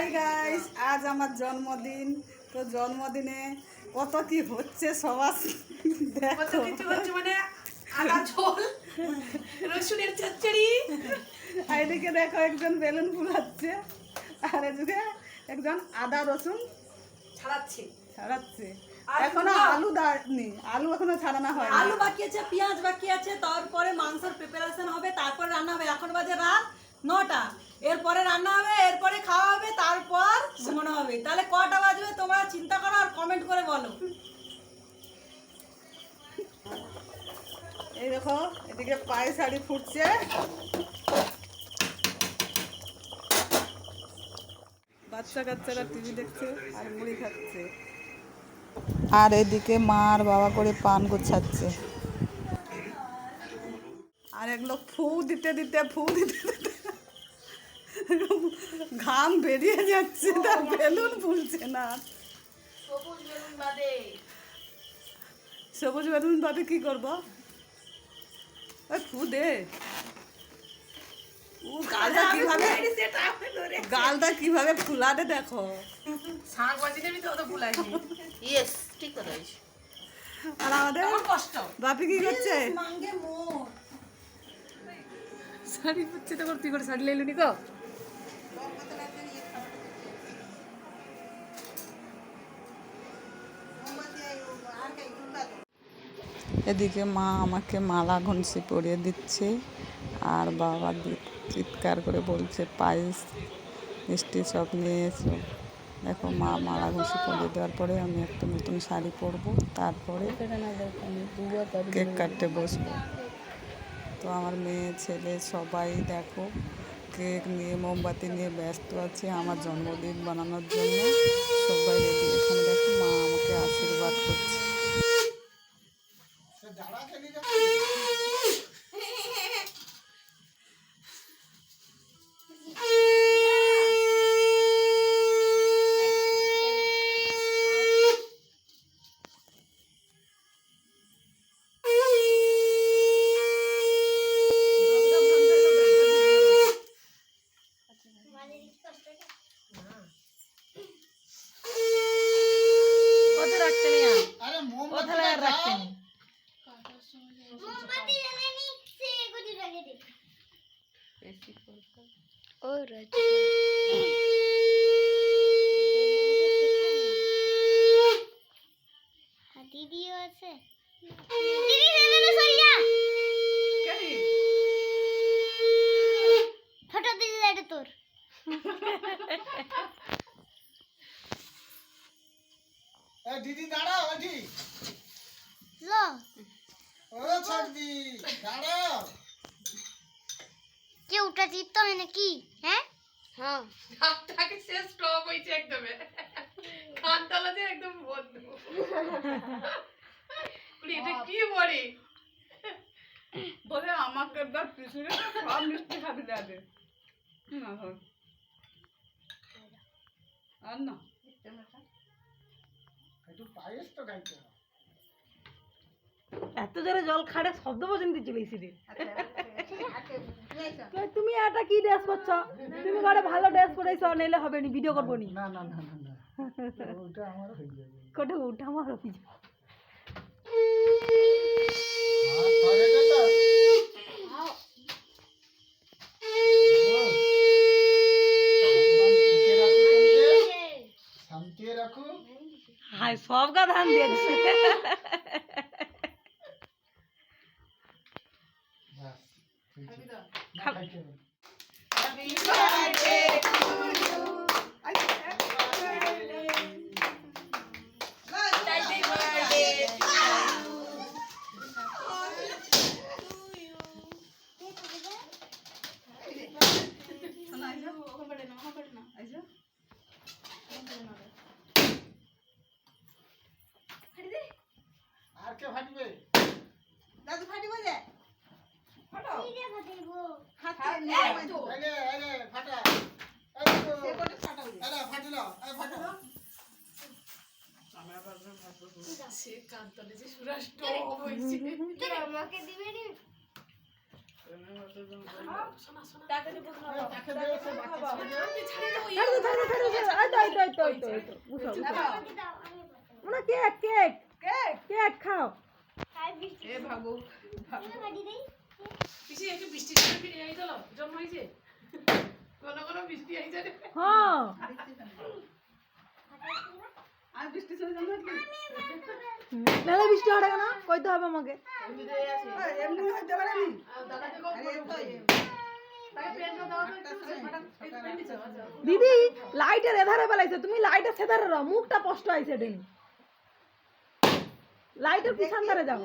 Hi guys আজ আমার জন্মদিন। তো জন্মদিনে কত কি হচ্ছে সবার কত কিছু হচ্ছে মানে আদা ঝোল রসুনের চচ্চড়ি। আর এদিকে দেখো একজন বেলুন ফুলাচ্ছে আর এদিকে একজন আদা রসুন ছাড়াচ্ছে। ছাড়াচ্ছে। এখনও আলু দাঁড়নি আলু এখনও ছাড়ানো হয় আলু বাকি আছে পেঁয়াজ বাকি আছে তারপরে মাংসের প্রিপারেশন হবে তারপরে রান্না হবে। এখন বাজে রাত নটা। এরপরে রান্না হবে এরপরে খাওয়া হবে তারপর ঘুমানো হবে। তাহলে কটা বাজবে তোমরা চিন্তা করো আর কমেন্ট করে বলো। এই দেখো এদিকে পায়ে শাড়ি ফুটছে। বাচ্চা কাচ্চারা টিভি দেখছে আর মুড়ি খাচ্ছে। আর এদিকে মা আর বাবা করে পান গোছাচ্ছে। আর এগুলো ফু দিতে দিতে ফু দিতে দিতে ঘাম বেরিয়ে যাচ্ছে তার বেলুন ফুলছে না। সবুজ বেলুন বাদে। সবুজ বেলুন বাদে কি করব? ওই ফু দে ও গালটা কীভাবে সেটা গালটা কীভাবে ফুলাতে দেখো। শাঁখ বাজিলে আমি তো অত ইয়েস ঠিক কথা আর আমাদের কষ্ট। বাপি কি করছে? মাঙ্গে শাড়ি পরছে তো তুই করে শাড়ি লাইলুনি গো? এদিকে মা আমাকে মালা ঘনসি পরিয়ে দিচ্ছে আর বাবা চিৎকার করে বলছে, পায়েস, মিষ্টি সব নিয়ে এসো দেখো মা মালা ঘষি পরিয়ে দেওয়ার পরে আমি একটা নতুন শাড়ি পরবো, তারপরে কেক কাটতে বসবো। তো আমার মেয়ে, ছেলে সবাই দেখো, কেক নিয়ে, মোমবাতি নিয়ে ব্যস্ত আছে আমার জন্মদিন বানানোর জন্য। সবাই এখানে দেখো মা আমাকে আশীর্বাদ করছে। রাখতে নেই কোথায় আর রাখতে নেই öğret. দিদি আছে দিদি সেখানে সইয়া ফটো দিদি এটা তোর দিদি দাঁড়া আজি ল ও ছাড় উঠা টিপতে হয় নাকি? হ্যাঁ? হ্যাঁ। হাতটাকে শেষ স্টপ হয়েছে একদমে। কান তলাতে একদম বন্ধ। এটা কি বলে? বলে আমাকে একবার পিছনে সব মিষ্টি খাবি যাবে। না হয়। আর না। এত জোরে জল খাড়ে শব্দ পর্যন্ত চলে এসেছি তুমি এটা কি ড্রেস করছ তুমি ঘরে ভালো ড্রেস পরেছো নাইলে হবে নি ভিডিও করব নি। না না না না না। ওটা আমার হয়ে যাবে। কোটে আমার সব দিয়েছে ব্যাস ঠিক আছে। না, খাইতে হবে। আর কে ফাটবে দাদু ফাটিব যে দিদি ফাটাইবো আরে আরে ফাটা এই তো। আরে ফাটিল এই ফাটা সে কান তলে যে সুরা স্টপ হয়েছে। আমাকে দিবে নি? শোনা শোনা। তাকে দে সে আমি পাঠাবো। ওনা কেক কেক। কেক? খাও। বৃষ্টি তুমি পিসি একটু বৃষ্টি ছিল ফিরে আই চলো জন্ম হয়েছে? কোন কোন বৃষ্টি আইছে রে। হ্যাঁ। বৃষ্টি হবে কেন? কইতে হবে আমাকে। আচ্ছা। দিদি লাইটের এধারে বেলাইছে তুমি লাইটের সেধারে রও মুখটা স্পষ্ট আইছে ডেনি লাইটের পিছন ধারে যাও।